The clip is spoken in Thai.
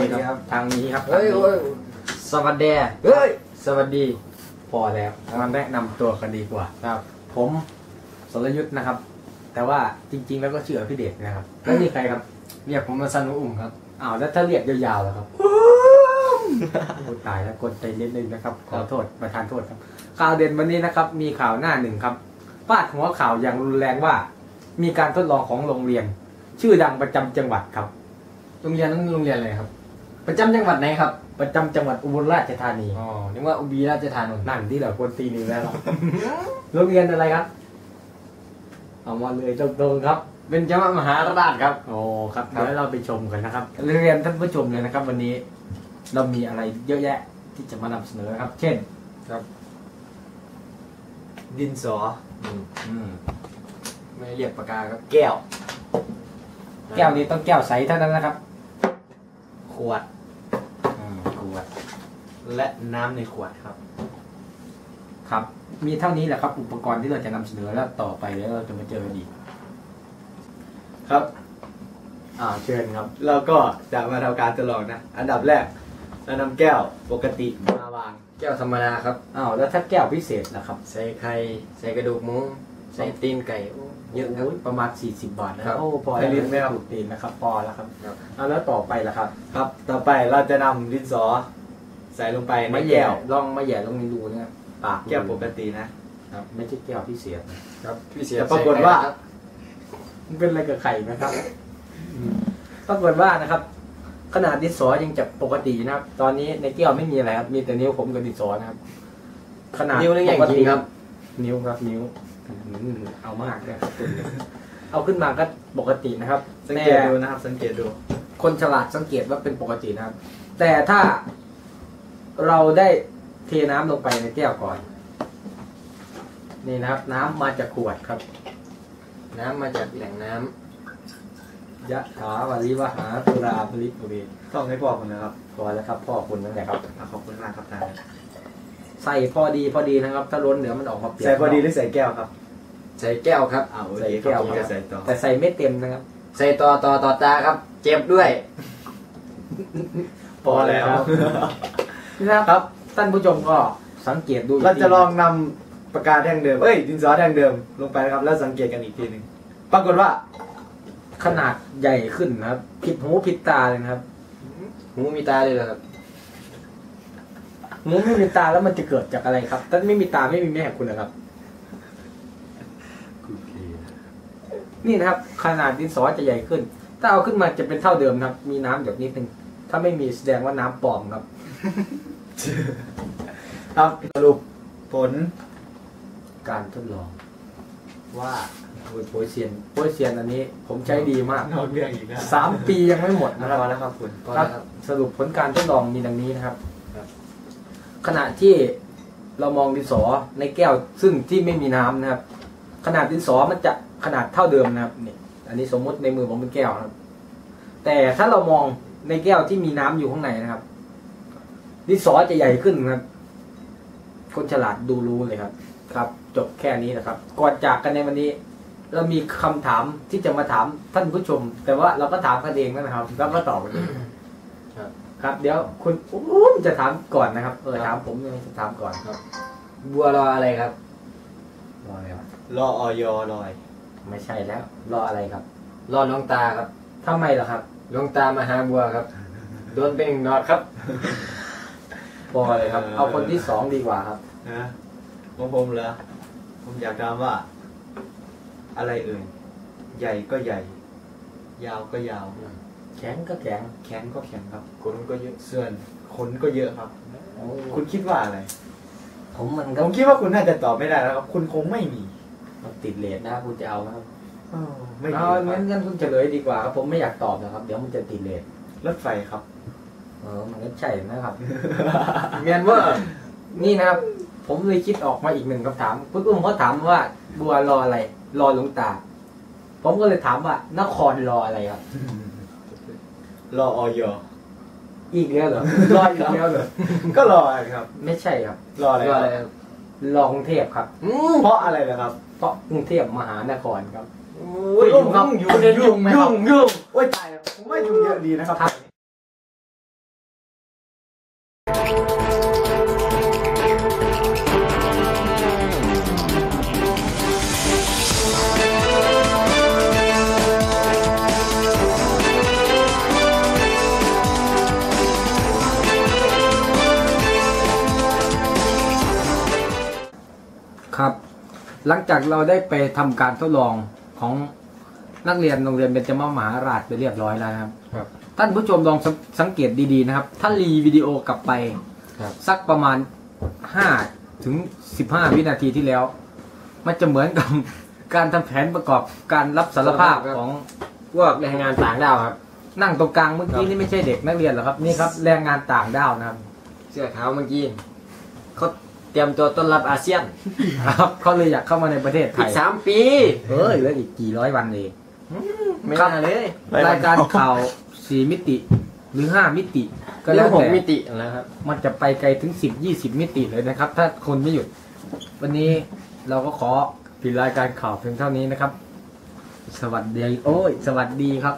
วัสดีครับ ทางนี้ครับเฮ้ยเฮ้ยสวัสดีเฮ้ยสวัสดี พอแล้วมาแนะนำตัวกันดีกว่าครับ ผมสรยุทธ์นะครับ แต่ว่าจริง ๆ แล้วก็ชื่ออภิเดชนะครับแล้วนี่ใครครับ เรียกผมมาสนุอุ่มครับอ้าวแล้วถ้าเรียกยาวๆแล้วครับพูดตายแล้วกดใจนิดนึงนะครับ ขอโทษประทานโทษครับ ข่าวเด่นวันนี้นะครับ มีข่าวหน้าหนึ่งครับพาดหัวข่าวอย่างรุนแรงว่า มีการทดลองของโรงเรียน ชื่อดังประจำจังหวัดครับ โรงเรียนนั้นโรงเรียนอะไรครับ ประจำจังหวัดไหนครับ ประจำจังหวัดอุบลราชธานีอ๋อนึกว่าอุบีราชธานีนั่นที่เราคนตีนิวแล้วหรอโรงเรียนอะไรครับเอามาเลยตรงๆครับ เป็นจังหวัดมหาราชครับโอ้ครับครับเดี๋ยวเราไปชมกันนะครับเรียนท่านผู้ชมเลยนะครับ วันนี้ เรามีอะไรเยอะแยะที่จะมานำเสนอครับ เช่นดินสออืมไม่เรียกปากกาครับแก้ว แก้วนี้ต้องแก้วใสเท่านั้นนะครับ ขวดอืมขวด และน้ำในขวดครับ ครับ มีเท่านี้แหละครับ อุปกรณ์ที่เราจะนำเสนอแล้วต่อไปแล้วเราจะมาเจอกันอีก ครับ อ่าเชิญครับ เราก็จะมาทำการทดลองนะ อันดับแรกเรานำแก้วปกติมาวาง แก้วธรรมดาครับ อ้าวแล้วถ้าแก้วพิเศษนะครับใส่ไข่ใส่กระดูกหมูใส่ตีนไก่โอ้เยอะครับ โประมาณ 40 บาทนะครับโอ้พอให้ลิ้นไหมครับถูกตีนนะครับพอแล้วครับครับ เอาแล้วต่อไปล่ะครับ ครับ ต่อไปเราจะนำดินสอ ใส่ลงไปในไม่แย่แก้วลองไม่แย่ลองนี้ดูเนี่ยปากแก้วปกตินะ ครับ ไม่ใช่แก้วพิเศษนะครับพี่เสียแต่ปรากฏว่ามันเป็นอะไรกับไข่นะครับอืมปรากฏว่านะครับ ขนาดดินสอยังจะปกตินะครับ ตอนนี้ในแก้วไม่มีอะไรครับ มีแต่นิ้วผมกับดินสอนะครับ ขนาดนิ้วนี่อย่างปกจริติงครับ นิ้วครับ นิ้วอืมเอามากเลยครับคุณเอาขึ้นมาก็ปกตินะครับสังเกตดูนะครับ สังเกตดู คนฉลาดสังเกตว่าเป็นปกตินะครับ แต่ถ้า เราได้เทน้ำลงไปในแก้วก่อน นี่นะครับ น้ำมาจากขวดครับ น้ำมาจากแหล่งน้ยะถาวาริวหาตุราภริปุเรำต้องให้พ่อคุณนะครับพอแล้วครับ พ่อคุณนั่นแหละครับอะขอบคุณมากครับตาใส่พอดีพอดีนะครับ ถ้าล้นเดี๋ยวมันออกมาเปียกใส่พอดีหรือใส่แก้วครับ ใส่แก้วครับอ่าโอใส่เคแก้วครับครับใส่ต่อแต่ใส่ไม่เต็มนะครับ ใส่ต่อต่อต่อตาครับ เจ็บด้วย พอแล้ว นะครับท่านผู้ชมก็สังเกตดูกเราจะทีลองนำปากกาแท่งเดิม เอ้ย ดินสอแท่งเดิมลงไปนะครับ แล้วสังเกตกันอีกทีหนึ่งปรากฏว่า ขนาดใหญ่ขึ้นนะครับ ผิดหูผิดตาเลยนะครับ หูมีตาเลยเหรอครับหูไม่มีตาแล้วมันจะเกิดจากอะไรครับ ถ้าไม่มีตาไม่มีแม่คุณนะครับ นี่นะครับ ขนาดดินสอจะใหญ่ขึ้น ถ้าเอาขึ้นมาจะเป็นเท่าเดิมนะครับ มีน้ำหยดนิดนึง ถ้าไม่มีแสดงว่าน้ำปลอมครับ ครับสรุปผล การทดลอง ว่าโอ้ยโปรยเซียนโปรยเซียนอันนี้ผมใช้ดีมากนอกเรื่องอีกนะสามปียังไม่หมดนะนะคครัรับบแล้วครับคุณพอครัแล้บวครับ สรุปผลการทดลองมีดังนี้นะครับ ครับ ขณะที่เรามองดินสอในแก้วซึ่งที่ไม่มีน้ำนะครับ ขนาดดินสอมันจะขนาดเท่าเดิมนะครับนี่อันนี้สมมุติในมือผมเป็นแก้วนะครับ แต่ถ้าเรามองในแก้วที่มีน้ำอยู่ข้างในนะครับ ดินสอจะใหญ่ขึ้นนะครับ คนฉลาดดูรู้เลยครับ ครับ จบแค่นี้นะครับ ก่อนจากกันในวันนี้ เรามีคำถามที่จะมาถามท่านผู้ชม แต่ว่าเราก็ถามกันเองนะครับ แล้วก็ตอบกันเองครับครับเดี๋ยวคุณอุ้มจะถามก่อนนะครับ เออครับถามผมยังจะถามก่อนบัวรออะไรครับรออะไรวะรอออยลอย ไม่ใช่แล้ว รออะไรครับ รอน้องตาครับทำไมล่ะครับหลวงตามาหาบัวครับโดนเป็นหนึ่งนอดครับ พอเลยครับ เอาคนที่สองดีกว่าครับนะของผมเหรอผมอยากถามว่า อะไรเอ่ยใหญ่ก็ใหญ่ ยาวก็ยาว แข็งก็แข็งแขนก็แข็งครับขนก็เยอะส่วนขนก็เยอะครับ คุณคิดว่าอะไร ผมมันผก็มคิดว่าคุณน่าจะตอบไม่ได้แล้วครับ คุณคงไม่มีติดเลทนะคุณจะเอาไหมครับไม่มีเอาคงั้รันบงั้นคุณเฉลยดีกว่าครับผมไม่อยากตอบนะครับ เดี๋ยวมันจะติดเลทรถไฟครับ เออมันก็ใช่นะครับเมียนว่านี่นะครับ ผมเลยคิดออกมาอีกหนึ่งคำถามคุณอุ้มเขาถามว่า บัวรออะไร รอหลวงตา ผมก็เลยถามว่า นครรออะไรครับ รอออยอีกแล้วเหรอรออีกแล้วเหรอก็รอครับ ไม่ใช่ครับ รออะไรรอคอะไรรับครับรอกรุงเทพครับเพราะอะไรล่ะครับ เพราะกรุงเทพมหานครครับคุณอุ้มครับยุ่งไหมครับยุ่งโอ้ยตายแล้วผมว่ายุ่งเยอะดีนะครับครับ หลังจากเราได้ไปทำการทดลองของนักเรียนโรงเรียนเบญจมมหาราชไปเรียบร้อยแล้วนะครับครับท่านผู้ชมลองสังสังเกตดีๆนะครับ ถ้ารีวิดีโอกลับไปครับสักประมาณห้าถึงสิบห้าวินาทีที่แล้ว มันจะเหมือนกับการทำแผนประกอบการรับสารภาพของพวกแรงงานต่างด้าวครับ นั่งตรงกลางเมื่อกี้นี่ไม่ใช่เด็กนักเรียนหรอกครับนี่ครับแรงงานต่างด้าวนะครับ เสื้อขาวเมื่อกี้เขา เตรียมตัวต้อนรับอาเซียนครับเขาเลยอยากเข้ามาในประเทศไทอีกยสามปีเอ้ยเหลืออีกกี่ร้อยวันเอง ไม่ครับ น่าเลยรายการข่าวสี่มิติหรือห้ามิติ ก็เรื่แล้อวงหกแต่มิติแล้วครับ มันจะไปไกลถึงสิบยี่สิบมิติเลยนะครับ ถ้าคนไม่หยุด วันนี้เราก็ขอปิดรายการข่าวเพียงเท่านี้นะครับ สวัสดี โอ้ย สวัสดีครับ